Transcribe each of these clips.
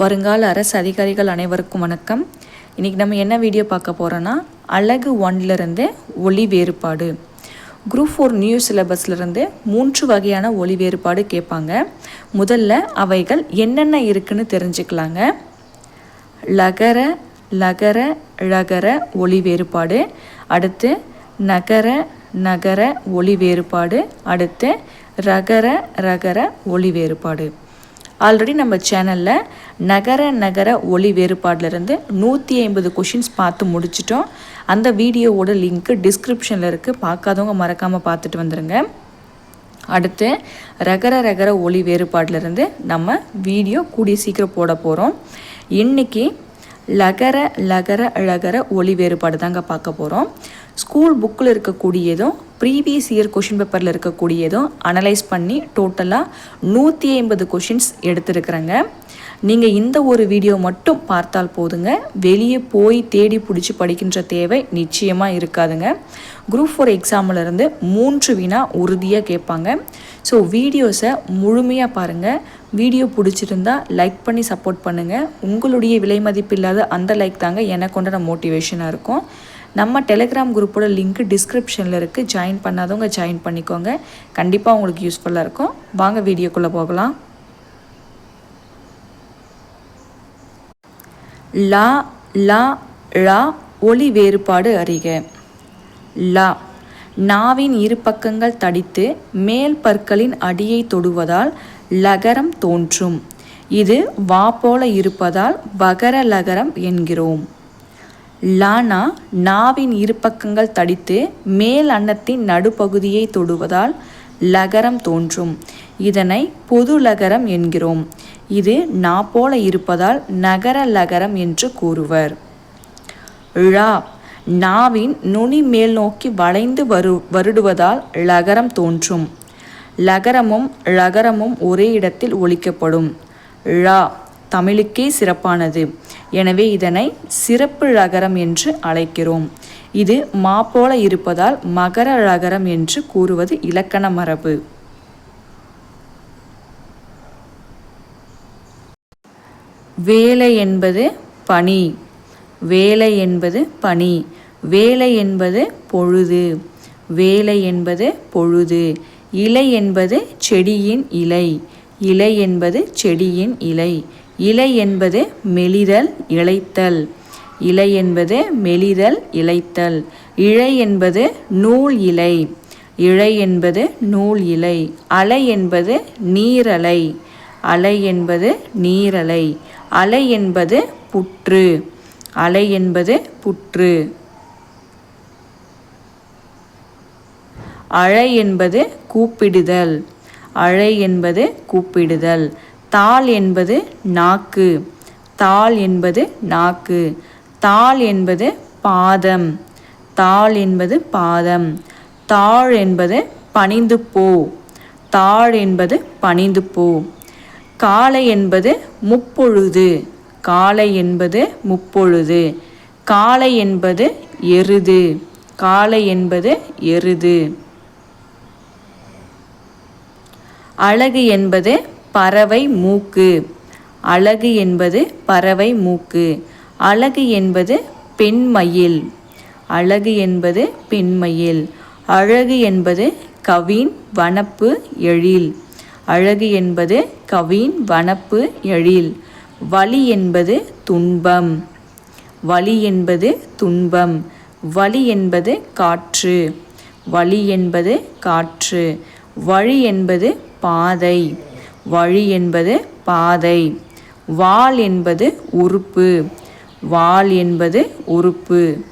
வருங்கால அரசு அதிகாரிகள் அனைவருக்கும் வணக்கம். இன்றைக்கி நம்ம என்ன வீடியோ பார்க்க போகிறோன்னா அழகு ஒன்லேருந்து ஒளி வேறுபாடு. குரூப் ஃபோர் நியூ சிலபஸ்லேருந்து மூன்று வகையான ஒளி வேறுபாடு கேட்பாங்க. முதல்ல அவைகள் என்னென்ன இருக்குன்னு தெரிஞ்சுக்கலாங்க. லகர லகர ழகர ஒளி வேறுபாடு. அடுத்து நகர நகர ஒளி வேறுபாடு. அடுத்து ரகர ரகர ஒளி வேறுபாடு. ஆல்ரெடி நம்ம சேனலில் நகர நகர ஒளி வேறுபாடிலிருந்து நூற்றி ஐம்பது கொஷின்ஸ் பார்த்து முடிச்சிட்டோம். அந்த வீடியோவோட லிங்க்கு டிஸ்கிரிப்ஷனில் இருக்குது பார்க்காதவங்க மறக்காமல் பார்த்துட்டு வந்துடுங்க அடுத்து ரகர ரகர ஒளி வேறுபாடிலிருந்து நம்ம வீடியோ கூடிய சீக்கிரம் போட போகிறோம் இன்றைக்கி லகர லகர அழகர ஒளி வேறுபாடு தாங்க பார்க்க போகிறோம் ஸ்கூல் புக்கில் இருக்கக்கூடியதும் ப்ரீவியஸ் இயர் கொஷின் பேப்பரில் இருக்கக்கூடியதும் அனலைஸ் பண்ணி டோட்டலாக நூற்றி ஐம்பது கொஷின்ஸ் எடுத்துருக்குறேங்க. நீங்கள் இந்த ஒரு வீடியோ மட்டும் பார்த்தால் போதுங்க. வெளியே போய் தேடி பிடிச்சி படிக்கின்ற தேவை நிச்சயமாக இருக்காதுங்க. குரூப் ஃபோர் எக்ஸாமில் மூன்று வினா உறுதியாக கேட்பாங்க. ஸோ வீடியோஸை முழுமையாக பாருங்கள் வீடியோ பிடிச்சிருந்தா லைக் பண்ணி சப்போர்ட் பண்ணுங்கள் உங்களுடைய விலை மதிப்பில்லாத அந்த லைக் தாங்க எனக்கு கொண்ட மோட்டிவேஷனாக இருக்கும். நம்ம டெலிகிராம் குரூப்போட லிங்க் டிஸ்கிரிப்ஷனில் இருக்குது ஜாயின் பண்ணாதவங்க ஜாயின் பண்ணிக்கோங்க. கண்டிப்பாக உங்களுக்கு யூஸ்ஃபுல்லாக இருக்கும். வாங்க வீடியோக்குள்ளே போகலாம். லா லா ழா ஒளி வேறுபாடு அறிக. லா நாவின் இரு பக்கங்கள் தடித்து மேல் பற்களின் அடியை தொடுவதால் லகரம் தோன்றும். இது வா போல இருப்பதால் வகர லகரம் என்கிறோம். லானா நாவின் இரு பக்கங்கள் தடித்து மேல் அன்னத்தின் நடுப்பகுதியை தொடுவதால் லகரம் தோன்றும். இதனை பொது லகரம் என்கிறோம். இது நா போல இருப்பதால் நகர லகரம் என்று கூறுவர். ழா நாவின் நுனி மேல் நோக்கி வளைந்து வரு வருடுவதால் லகரம் தோன்றும். லகரமும் லகரமும் ஒரே இடத்தில் ஒழிக்கப்படும் ழா தமிழுக்கே சிறப்பானது. எனவே இதனை சிறப்பு ழகரம் என்று அழைக்கிறோம். இது மா போல இருப்பதால் மகர ழகரம் என்று கூறுவது இலக்கண மரபு. வேலை என்பது பனி வேலை என்பது பனி வேலை என்பது பொழுது. வேலை என்பது பொழுது. இலை என்பது செடியின் இலை. இலை என்பது செடியின் இலை. இலை என்பது மெலிதல் இழைத்தல். இலை என்பது மெலிதல் இழைத்தல். இழை என்பது நூல் இலை. இழை என்பது நூல் இலை. அலை என்பது நீரலை. அலை என்பது நீரலை. அலை என்பது புற்று. அலை என்பது புற்று. அழை என்பது கூப்பிடுதல். அழை என்பது கூப்பிடுதல். தாள் என்பது நாக்கு. தாள் என்பது நாக்கு. தாள் என்பது பாதம். தாள் என்பது பாதம். தாழ் என்பது பணிந்து போ. தாழ் என்பது பணிந்து போ. காலை என்பது முப்பொழுது. காலை என்பது முப்பொழுது. காலை என்பது எருது. காலை என்பது எருது. அழகு என்பது பறவை மூக்கு. அழகு என்பது பறவை மூக்கு. அழகு என்பது பெண்மயில். அழகு என்பது பெண்மயில். அழகு என்பது கவின் வனப்பு எழில். அழகு என்பது கவின் வனப்பு எழில். வலி என்பது துன்பம். வலி என்பது துன்பம். வலி என்பது காற்று. வலி என்பது காற்று. வழி என்பது பாதை. வழி என்பது பாதை. வால் என்பது உறுப்பு. வால் என்பது உறுப்பு.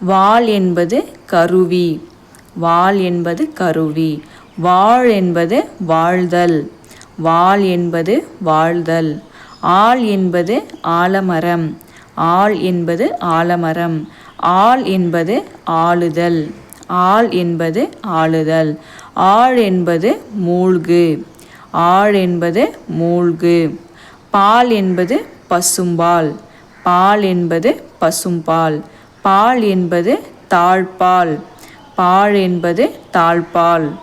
வால் என்பது கருவி. வால் என்பது கருவி. வாழ் என்பது வாழ்தல். வால் என்பது வாழ்தல். ஆள் என்பது ஆலமரம். ஆள் என்பது ஆலமரம். ஆள் என்பது ஆளுதல். ஆள் என்பது ஆளுதல். ஆழ் என்பது மூழ்கு. ஆழ் என்பது மூழ்கு. பால் என்பது பசும்பால். பால் என்பது பசும்பால். பால் என்பது தாழ்பால். பால் என்பது தாழ்பால்.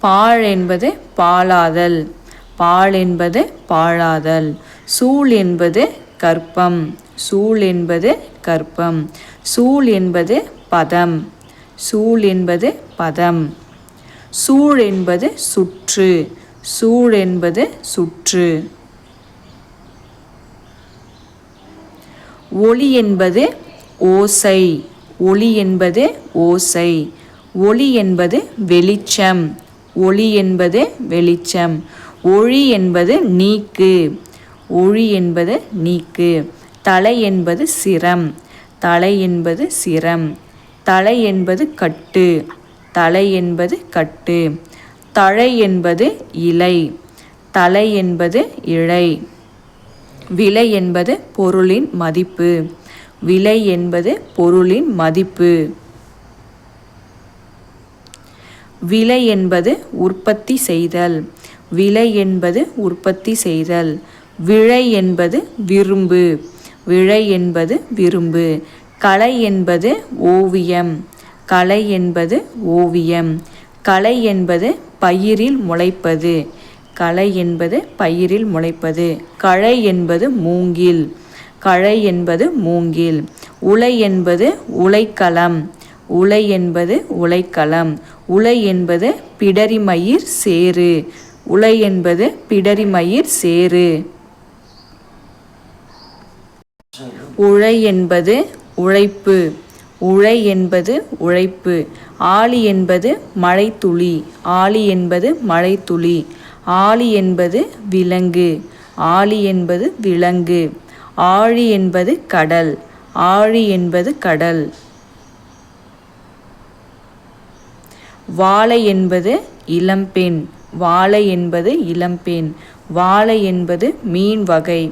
பாழ் என்பது பாழாதல் பால் என்பது பாழாதல். சூழ் என்பது கற்பம். சூழ் என்பது கற்பம். சூழ் என்பது பதம். சூழ் என்பது பதம். சூழ் என்பது சுற்று. சூழ் என்பது சுற்று. ஒளி என்பது ஓசை. ஒளி என்பது ஓசை. ஒளி என்பது வெளிச்சம். ஒளி என்பது வெளிச்சம். ஒளி என்பது நீக்கு. ஒளி என்பது நீக்கு. தலை என்பது சிரம். தலை என்பது சிரம். தலை என்பது கட்டு தலை என்பது கட்டு. தழை என்பது இலை தலை என்பது இழை. விலை என்பது பொருளின் மதிப்பு விலை என்பது பொருளின் மதிப்பு. விலை என்பது உற்பத்தி செய்தல் விலை என்பது உற்பத்தி செய்தல். விழை என்பது விரும்பு விழை என்பது விரும்பு. கலை என்பது ஓவியம். கலை என்பது ஓவியம். கலை என்பது பயிரில் முளைப்பது. களை என்பது பயிரில் முளைப்பது. களை என்பது மூங்கில். களை என்பது மூங்கில். உலை என்பது உலைக்களம். உலை என்பது உலைக்களம். உலை என்பது பிடரிமயிர் சேரு உலை என்பது பிடரிமயிர் சேரு உழை என்பது உழைப்பு. உழை என்பது உழைப்பு. ஆழி என்பது மழைத்துளி. ஆழி என்பது மழைத்துளி. ஆழி என்பது விலங்கு. ஆழி என்பது விலங்கு. ஆழி என்பது கடல். ஆழி என்பது கடல். வாழை என்பது இளம்பெண். வாழை என்பது இளம்பெண். வாழை என்பது மீன் வகை.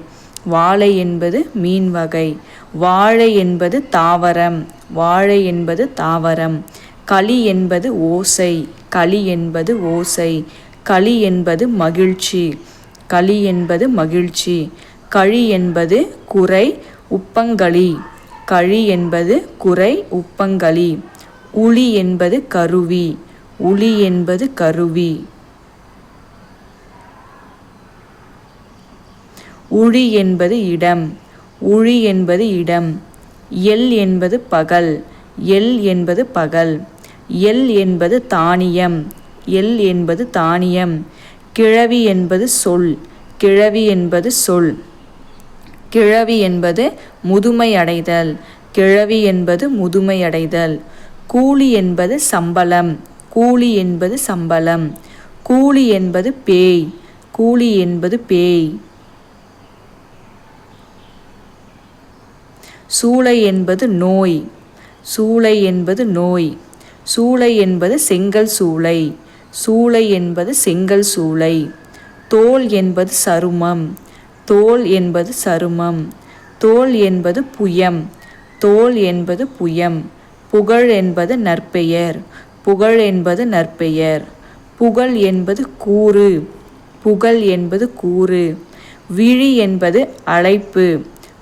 வாழை என்பது மீன் வகை. வாழை என்பது தாவரம் வாழை என்பது தாவரம் களி என்பது ஓசை களி என்பது ஓசை களி என்பது மகிழ்ச்சி களி என்பது மகிழ்ச்சி கழி என்பது குறை உப்பங்களி கழி என்பது குறை உப்பங்களி உளி என்பது கருவி உளி என்பது கருவி. உழி என்பது இடம் உழி என்பது இடம் எல் என்பது பகல் எல் என்பது பகல் எல் என்பது தானியம் எல் என்பது தானியம் கிழவி என்பது சொல் கிழவி என்பது சொல். கிழவி என்பது முதுமை அடைதல் கிழவி என்பது முதுமை அடைதல். கூலி என்பது சம்பளம் கூலி என்பது சம்பளம். கூலி என்பது பேய் கூலி என்பது பேய். சூளை என்பது நோய். சூளை என்பது நோய். சூளை என்பது செங்கல் சூளை. சூளை என்பது செங்கல் சூளை. தோல் என்பது சருமம். தோல் என்பது சருமம். தோல் என்பது புயம். தோல் என்பது புயம். புகழ் என்பது நற்பெயர். புகழ் என்பது நற்பெயர். புகழ் என்பது கூறு. புகழ் என்பது கூறு. விழி என்பது அழைப்பு.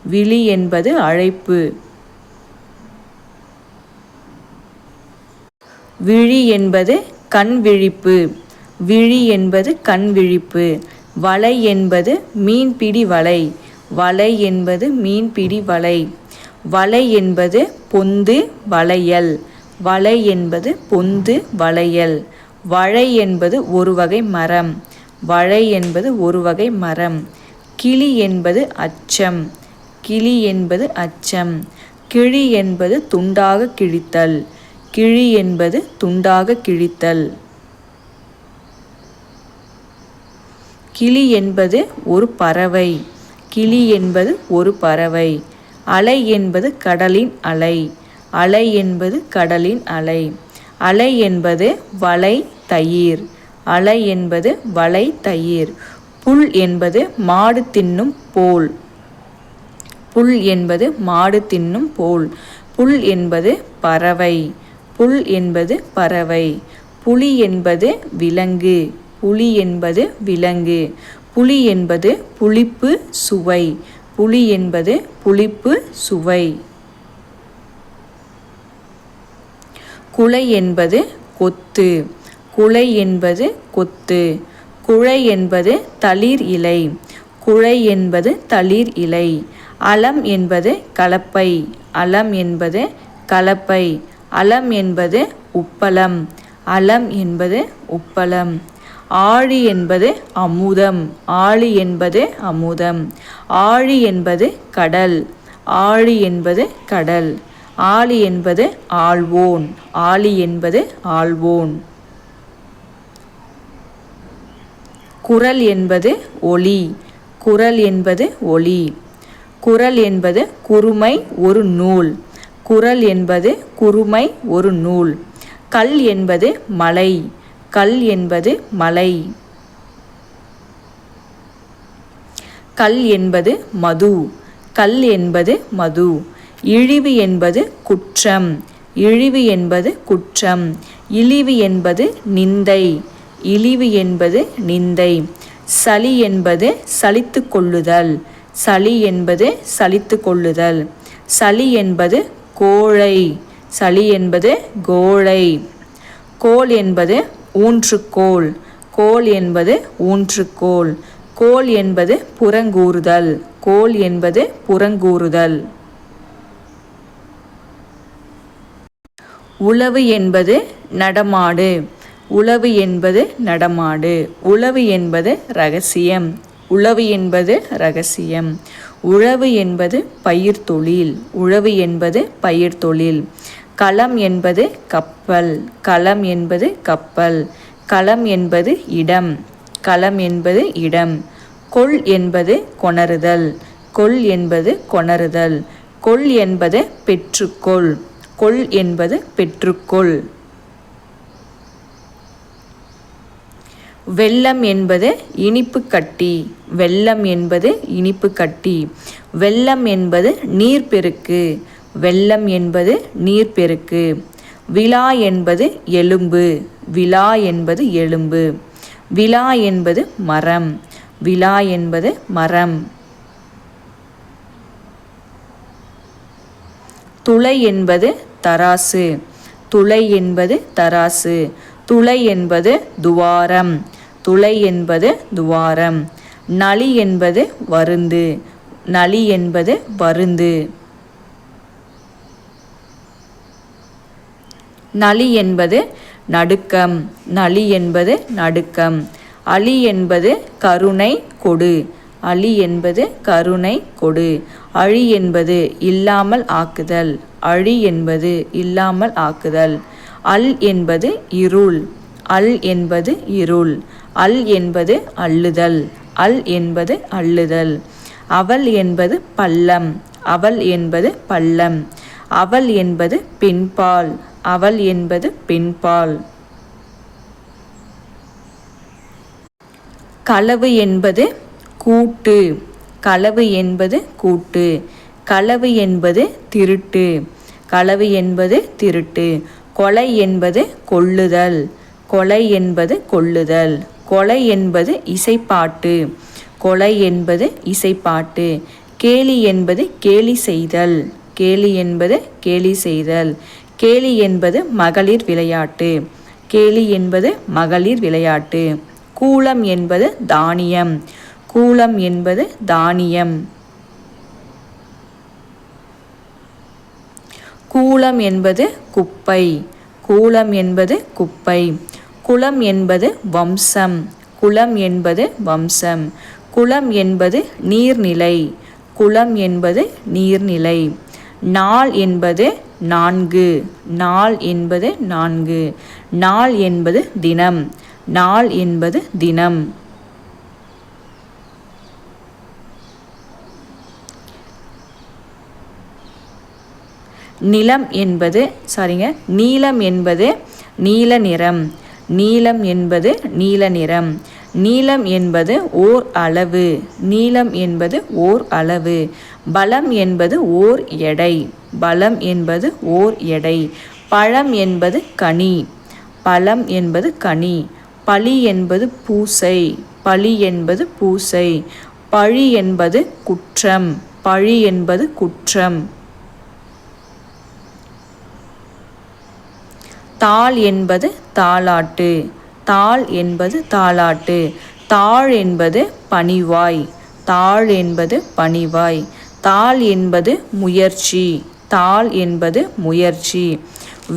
விழி என்பது அழைப்பு. விழி என்பது கண் விழிப்பு. விழி என்பது கண் விழிப்பு. வலை என்பது மீன்பிடி வலை. வலை என்பது மீன்பிடி வலை. வலை என்பது பொந்து வளையல். வலை என்பது பொந்து வளையல். வழை என்பது ஒரு வகை மரம். வழை என்பது ஒரு வகை மரம். கிளி என்பது அச்சம். கிளி என்பது அச்சம் கிழி என்பது துண்டாக கிழித்தல் கிழி என்பது துண்டாக கிழித்தல். கிளி என்பது ஒரு பறவை கிளி என்பது ஒரு பறவை அலை என்பது கடலின் அலை அலை என்பது கடலின் அலை அலை என்பது வலை தயிர் அலை என்பது வலை தயிர் புல் என்பது மாடு தின்னும் போல். புல் என்பது மாடு தின்னும் போல். புல் என்பது பறவை. புல் என்பது பறவை. புலி என்பது விலங்கு. புலி என்பது விலங்கு. புலி என்பது புளிப்பு சுவை. புலி என்பது புளிப்பு சுவை. குலை என்பது கொத்து. குலை என்பது கொத்து. குழை என்பது தளிர் இலை. குழை என்பது தளிர் இலை. அலம் என்பது கலப்பை அலம் என்பது கலப்பை அலம் என்பது உப்பளம் அலம் என்பது உப்பளம். ஆழி என்பது அமுதம் ஆழி என்பது அமுதம். ஆழி என்பது கடல் ஆழி என்பது கடல். ஆழி என்பது ஆழ்வோன் ஆழி என்பது ஆழ்வோன். குரல் என்பது ஒளி குரல் என்பது ஒளி. குரல் என்பது குறுமை ஒரு நூல். குரல் என்பது குறுமை ஒரு நூல். கல் என்பது மலை. கல் என்பது மலை. கல் என்பது மது. கல் என்பது மது. இழிவு என்பது குற்றம். இழிவு என்பது குற்றம். இழிவு என்பது நிந்தை. இழிவு என்பது நிந்தை. சளி என்பது சலித்து கொள்ளுதல். சளி என்பது சலித்து கொள்ளுதல். சளி என்பது கோழை. சளி என்பது கோழை. கோல் என்பது ஊன்றுகோல். கோல் என்பது ஊன்றுகோல். கோல் என்பது புறங்கூறுதல். கோல் என்பது புறங்கூறுதல். உளவு என்பது நடமாடு. உளவு என்பது நடமாடு. உளவு என்பது ரகசியம். உழவு என்பது ரகசியம் உழவு என்பது பயிர் தொழில். உழவு என்பது பயிர் தொழில். களம் என்பது கப்பல். களம் என்பது கப்பல். களம் என்பது இடம். களம் என்பது இடம். கொள் என்பது கொணருதல் கொள் என்பது கொணருதல் கொள் என்பது பெற்றுக்கொள். கொள் என்பது பெற்றுக்கொள். வெள்ளம் என்பது இனிப்பு கட்டி. வெள்ளம் என்பது இனிப்பு கட்டி. வெள்ளம் என்பது நீர்பெருக்கு வெள்ளம் என்பது நீர்பெருக்கு விழா என்பது எலும்பு. விழா என்பது எலும்பு. விழா என்பது மரம். விழா என்பது மரம். துளை என்பது தராசு. துளை என்பது தராசு. துளை என்பது துவாரம். துளை என்பது துவாரம் நளி என்பது வருந்து நளி என்பது வருந்து. நளி என்பது நடுக்கம் நளி என்பது நடுக்கம். அலி என்பது கருணை கொடு அலி என்பது கருணை கொடு. அழி என்பது இல்லாமல் ஆக்குதல் அழி என்பது இல்லாமல் ஆக்குதல். அல் என்பது இருள். அல் என்பது இருள் அல் என்பது அள்ளுதல் அல் என்பது அள்ளுதல். அவள் என்பது பள்ளம் அவள் என்பது பள்ளம். அவள் என்பது பெண்பால் அவள் என்பது பெண்பால் களவு என்பது கூட்டு களவு என்பது கூட்டு. களவு என்பது திருட்டு களவு என்பது திருட்டு. கொலை என்பது கொள்ளுதல் கொலை என்பது கொள்ளுதல். கொலை என்பது இசைப்பாட்டு. கொலை என்பது இசைப்பாட்டு. கேலி என்பது கேலி செய்தல். கேலி என்பது கேலி செய்தல். கேலி என்பது மகளிர் விளையாட்டு. கேலி என்பது மகளிர் விளையாட்டு. கூலம் என்பது தானியம். கூலம் என்பது தானியம். கூலம் என்பது குப்பை. கூலம் என்பது குப்பை குலம் என்பது வம்சம் குலம் என்பது வம்சம் குளம் என்பது நீர்நிலை குளம் என்பது நீர்நிலை நாள் என்பது நான்கு நாள் என்பது நான்கு நாள் என்பது தினம் நாள் என்பது தினம். நிலம் என்பது சாரிங்க நீலம் என்பது நீல நிறம். நீலம் என்பது நீல நிறம். நீளம் என்பது ஓர் அளவு. நீளம் என்பது ஓர் அளவு. பலம் என்பது ஓர் எடை. பலம் என்பது ஓர் எடை. பழம் என்பது கனி. பழம் என்பது கனி. பழி என்பது பூசை. பழி என்பது பூசை. பழி என்பது குற்றம். பழி என்பது குற்றம். தாள் என்பது தாளாட்டு. தாள் என்பது தாளாட்டு. தாழ் என்பது பணிவாய். தாழ் என்பது பணிவாய். தாள் என்பது முயற்சி. தாள் என்பது முயற்சி.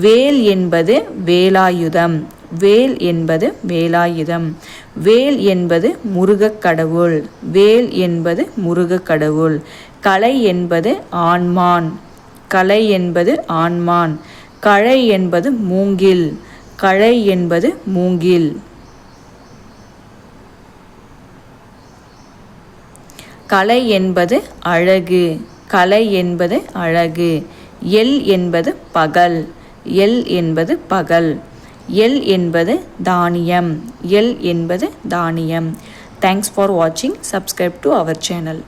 வேல் என்பது வேலாயுதம். வேல் என்பது வேலாயுதம். வேல் என்பது முருகக் கடவுள். வேல் என்பது முருகக் கடவுள். கலை என்பது ஆண்மான் கலை என்பது ஆண்மான் கழை என்பது மூங்கில். கழை என்பது மூங்கில். கலை என்பது அழகு. கலை என்பது அழகு. எல் என்பது பகல். எல் என்பது பகல். எல் என்பது தானியம். எல் என்பது தானியம். தேங்க்ஸ் ஃபார் வாட்சிங் சப்ஸ்கிரைப் டு அவர் சேனல்